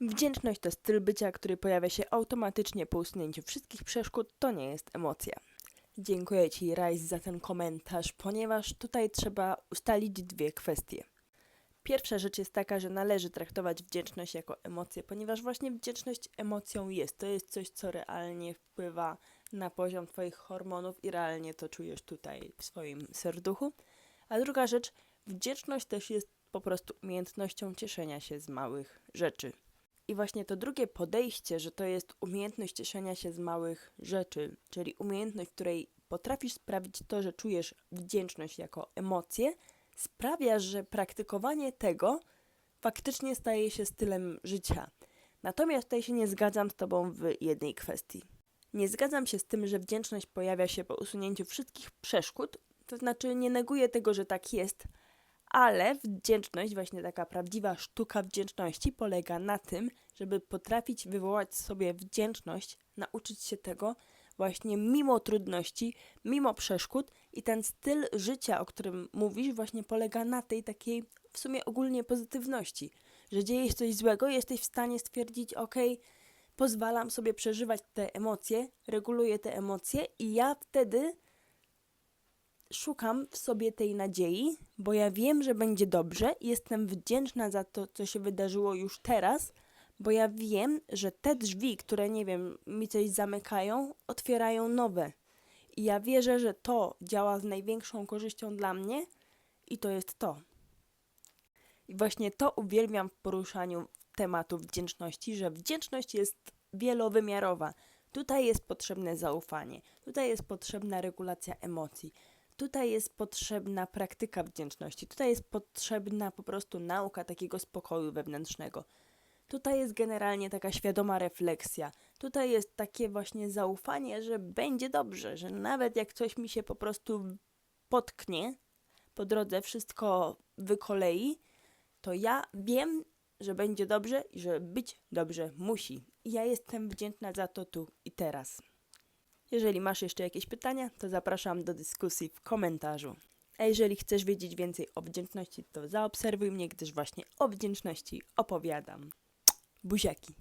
Wdzięczność to styl bycia, który pojawia się automatycznie po usunięciu wszystkich przeszkód, to nie jest emocja. Dziękuję Ci, Rajs, za ten komentarz, ponieważ tutaj trzeba ustalić dwie kwestie. Pierwsza rzecz jest taka, że należy traktować wdzięczność jako emocję, ponieważ właśnie wdzięczność emocją jest. To jest coś, co realnie wpływa na poziom Twoich hormonów i realnie to czujesz tutaj w swoim serduchu. A druga rzecz, wdzięczność też jest po prostu umiejętnością cieszenia się z małych rzeczy. I właśnie to drugie podejście, że to jest umiejętność cieszenia się z małych rzeczy, czyli umiejętność, której potrafisz sprawić to, że czujesz wdzięczność jako emocję, sprawia, że praktykowanie tego faktycznie staje się stylem życia. Natomiast tutaj się nie zgadzam z Tobą w jednej kwestii. Nie zgadzam się z tym, że wdzięczność pojawia się po usunięciu wszystkich przeszkód, to znaczy nie neguję tego, że tak jest, ale wdzięczność, właśnie taka prawdziwa sztuka wdzięczności, polega na tym, żeby potrafić wywołać sobie wdzięczność, nauczyć się tego właśnie mimo trudności, mimo przeszkód. I ten styl życia, o którym mówisz, właśnie polega na tej takiej w sumie ogólnie pozytywności, że dzieje się coś złego, jesteś w stanie stwierdzić, ok, pozwalam sobie przeżywać te emocje, reguluję te emocje i ja wtedy szukam w sobie tej nadziei, bo ja wiem, że będzie dobrze jestem wdzięczna za to, co się wydarzyło już teraz, bo ja wiem, że te drzwi, które nie wiem, mi coś zamykają, otwierają nowe. I ja wierzę, że to działa z największą korzyścią dla mnie i to jest to. I właśnie to uwielbiam w poruszaniu tematu wdzięczności, że wdzięczność jest wielowymiarowa. Tutaj jest potrzebne zaufanie, tutaj jest potrzebna regulacja emocji, tutaj jest potrzebna praktyka wdzięczności, tutaj jest potrzebna po prostu nauka takiego spokoju wewnętrznego. Tutaj jest generalnie taka świadoma refleksja. Tutaj jest takie właśnie zaufanie, że będzie dobrze, że nawet jak coś mi się po prostu potknie po drodze, wszystko wykolei, to ja wiem, że będzie dobrze i że być dobrze musi. I ja jestem wdzięczna za to tu i teraz. Jeżeli masz jeszcze jakieś pytania, to zapraszam do dyskusji w komentarzu. A jeżeli chcesz wiedzieć więcej o wdzięczności, to zaobserwuj mnie, gdyż właśnie o wdzięczności opowiadam. Buziaki.